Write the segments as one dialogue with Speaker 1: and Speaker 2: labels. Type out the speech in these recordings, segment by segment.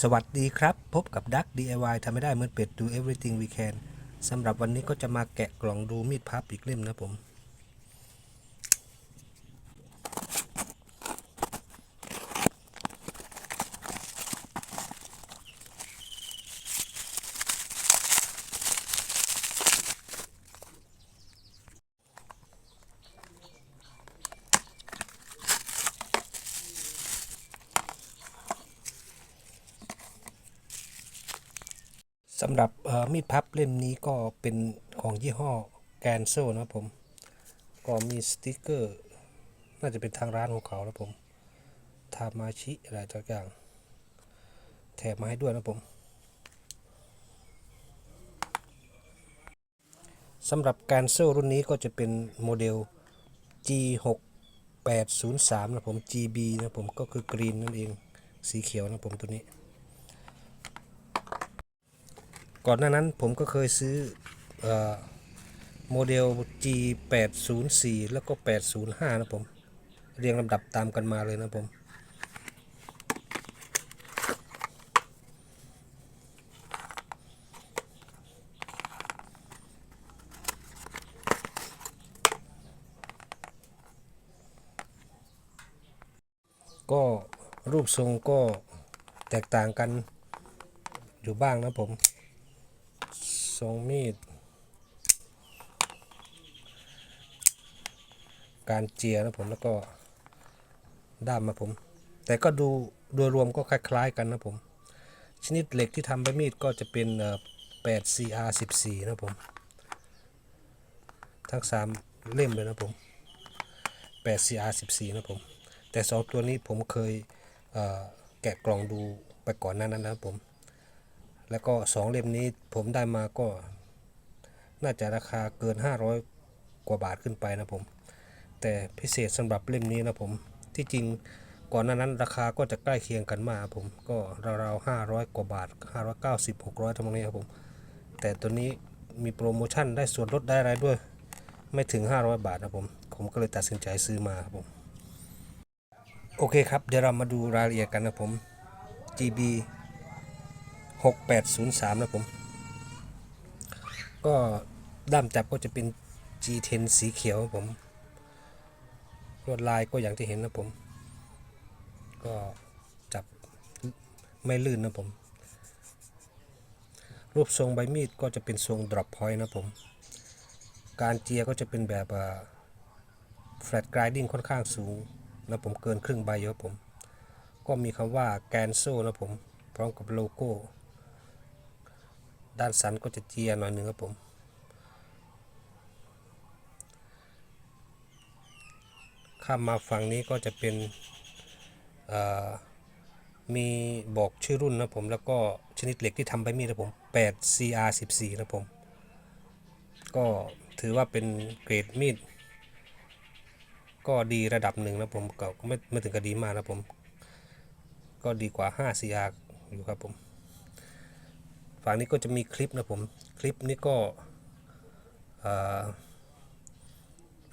Speaker 1: สวัสดีครับ พบกับดัก DIY ทำไม่ได้เหมือนเป็ด do everything we can สำหรับวันนี้ก็จะมาแกะกล่องดูมีดพับอีกเล่มนะผม สำหรับมีดพับเล่มนี้ก็เป็นของยี่ห้อแกนโซนะครับผม ก็มีสติกเกอร์ น่าจะเป็นทางร้านของเขานะผมทามาชิอะไรต่างอย่างแถมมาให้ด้วยนะผมสำหรับการโซ่รุ่นนี้ก็จะเป็นโมเดล G6803 นะผม GB นะผมก็คือกรีนนั่นเองสีเขียวนะผมตัวนี้ ก่อนหน้านั้นผมก็เคยซื้ออโมเดล G804 แล้วก็ 805 นะผม เรียงลำดับตามกันมาเลยนะผม ก็รูปทรงก็แตกต่างกันอยู่บ้างนะผม ทรงมีด การเจียนะผมแล้วก็ด้ามมาผม แต่ก็ดูโดยรวมก็คล้าย ๆ กันนะผม ชนิดเหล็กที่ทำใบมีดก็จะเป็น 8CR 14นะผม ทั้ง3เล่มเลยนะผม 8CR 14นะผม แต่สองตัวนี้ผมเคยเแกะกล่องดูไปก่อนหน้านั้นนะผม แล้วก็สองเล่มนี้ผมได้มาก็ น่าจะราคาเกิน 500 กว่าบาทขึ้นไปนะผม แต่พิเศษสำหรับเล่มนี้นะผมที่จริงก่อนหน้านั้นราคาก็จะใกล้เคียงกันมากผมก็ราวๆ500กว่าบาท590 600ทั้งนี้ครับผมแต่ตัวนี้มีโปรโมชั่นได้ส่วนลดได้อะไรด้วย ไม่ถึง 500 บาทนะผม ผมก็เลยตัดสินใจซื้อมาครับผม โอเคครับ เดี๋ยวเรามาดูรายละเอียดกันนะผม GB 6803 นะผม ก็ด้ามจับก็จะเป็น G10 สีเขียวผม ลวดลายก็อย่างที่เห็นนะผม ก็จับไม่ลื่นนะผม รูปทรงใบมีดก็จะเป็นทรง drop point นะผม การเจียก็จะเป็นแบบ flat grinding ค่อนข้างสูงนะผมเกินครึ่งใบเยอะผม ก็มีคำว่าแกนโซนะผม พร้อมกับโลโก้ ด้านสันก็จะเจียหน่อยหนึ่งครับผมข้ามมาฝั่งนี้ก็จะเป็นมีบอกชื่อรุ่นนะผมแล้วก็ชนิดเหล็กที่ทำไปมีดนะผม 8 CR 14นะผม ก็ถือว่าเป็นเกรดมีด ก็ดีระดับหนึ่งนะผมก็ไม่ไม่ถึงกับดีมากนะผม ก็ดีกว่า 5 CR อยู่ครับผม ฝั่งนี้ก็จะมีคลิปนะผม คลิปนี้ก็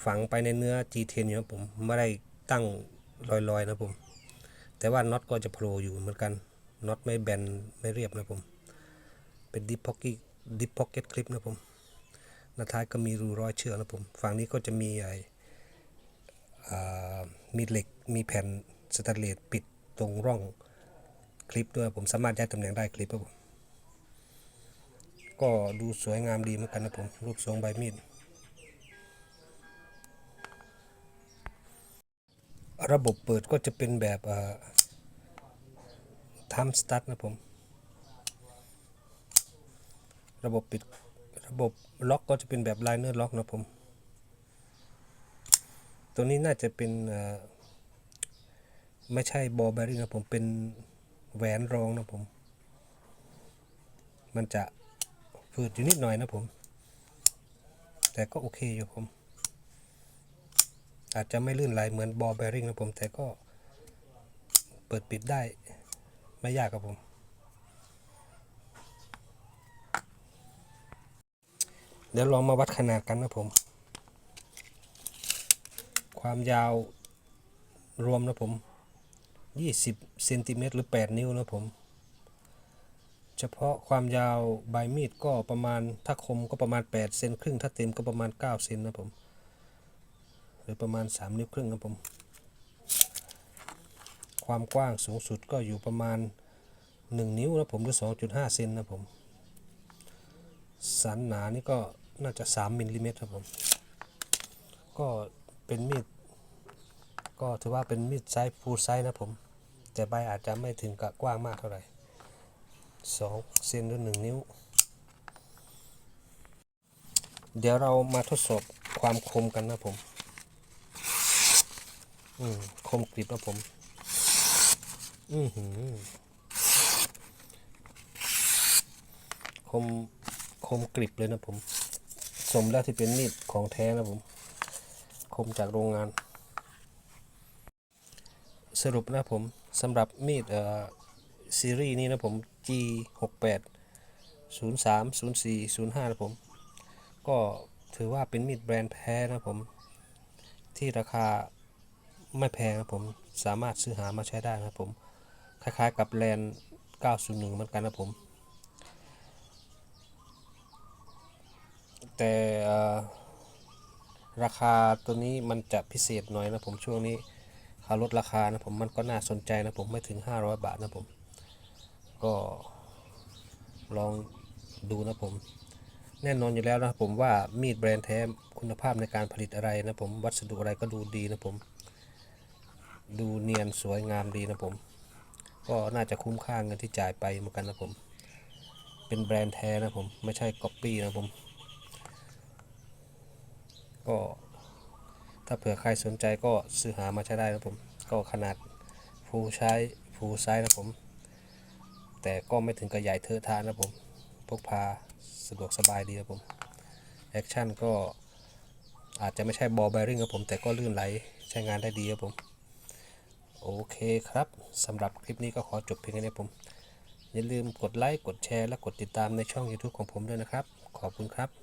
Speaker 1: ฝังไปในเนื้อ G10 อยู่ครับผมไม่ได้ตั้งลอยๆนะผม แต่ว่าน็อตก็จะโผล่อยู่เหมือนกันน็อตไม่แบนไม่เรียบนะผม เป็นดิปพ็อกกี้ดิปพ็อกเก็ตคลิปนะผมหน้าท้ายก็มีรูร้อยเชือกนะผมฝั่งนี้ก็จะมีไอมีเหล็กมีแผ่นสแตนเลสปิดตรงร่องคลิปด้วยผมสามารถย้ายตำแหน่งได้คลิปครับผม ก็ดูสวยงามดีเหมือนกันนะผมรูปทรงใบมีดระบบเปิดก็จะเป็นแบบทัมสตาร์ทนะผม ระบบปิดระบบล็อกก็จะเป็นแบบไลเนอร์ล็อกนะผม ตัวนี้น่าจะเป็นไม่ใช่บอลแบริ่งนะผมเป็นแหวนรองนะผม มันจะ ฝืดอยู่นิดหน่อยนะผม แต่ก็โอเคอยู่ผม อาจจะไม่ลื่นไหลเหมือนบอลแบริ่งนะผม แต่ก็เปิดปิดได้ไม่ยากครับผม เดี๋ยวลองมาวัดขนาดกันนะผม ความยาวรวมนะผม 20เซนติเมตรหรือ 8 นิ้วนะผม เฉพาะความยาวใบมีดก็ประมาณถ้าคมก็ประมาณ8เซนครึ่ง ถ้าเต็มก็ประมาณ9เซนนะผมหรือประมาณ 3 นิ้วครึ่งนะผม ความกว้างสูงสุดก็อยู่ประมาณ 1 นิ้วนะผมหรือ 2.5 เซนนะผม สันหนานี่ก็น่าจะ 3มิลลิเมตรครับผม ก็เป็นมีด ก็ถือว่าเป็นมีดไซส์ฟูลไซส์นะผม แต่ใบอาจจะไม่ถึงกับกว้างมากเท่าไหร่ สองเซนหรือหนึ่งนิ้ว เดี๋ยวเรามาทดสอบความคมกันนะผม อืมคมกริบนะผม อือหือคมคมกริบเลยนะผม สมแล้วที่เป็นมีดของแท้นะผม คมจากโรงงาน สรุปนะผมสำหรับมีดเอ่อ ซีรีส์นี้นะผม G 6 8 0 3 0 4 0 5นะผม ก็ถือว่าเป็นมีดแบรนด์แท้นะผม ที่ราคาไม่แพงนะผม สามารถซื้อหามาใช้ได้นะผม คล้ายๆกับแลน901เหมือนกันนะผม แต่ราคาตัวนี้มันจะพิเศษหน่อยนะผมช่วงนี้เขาลดราคานะผมมันก็น่าสนใจนะผมไม่ถึง 500 บาทนะผม ก็ลองดูนะผม แน่นอนอยู่แล้วนะผมว่ามีดแบรนด์แท้คุณภาพในการผลิตอะไรนะผมวัสดุอะไรก็ดูดีนะผม ดูเนียนสวยงามดีนะผม ก็น่าจะคุ้มค่าเงินที่จ่ายไปเหมือนกันนะผม เป็นแบรนด์แท้นะผมไม่ใช่ก๊อปปี้นะผม ก็ถ้าเผื่อใครสนใจก็ซื้อหามาใช้ได้นะผม ก็ขนาดฟูใช้ฟูไซส์นะผม แต่ก็ไม่ถึงกับใหญ่เทอะทานนะผมพกพาสะดวกสบายดีนะผมแอคชั่นก็อาจจะไม่ใช่บอลแบริ่งครับผมแต่ก็ลื่นไหลใช้งานได้ดีครับผม โอเคครับสำหรับคลิปนี้ก็ขอจบเพียงแค่นี้ผม อย่าลืมกดไลค์ กดแชร์ และกดติดตามในช่อง YouTube ของผมด้วยนะครับ ขอบคุณครับ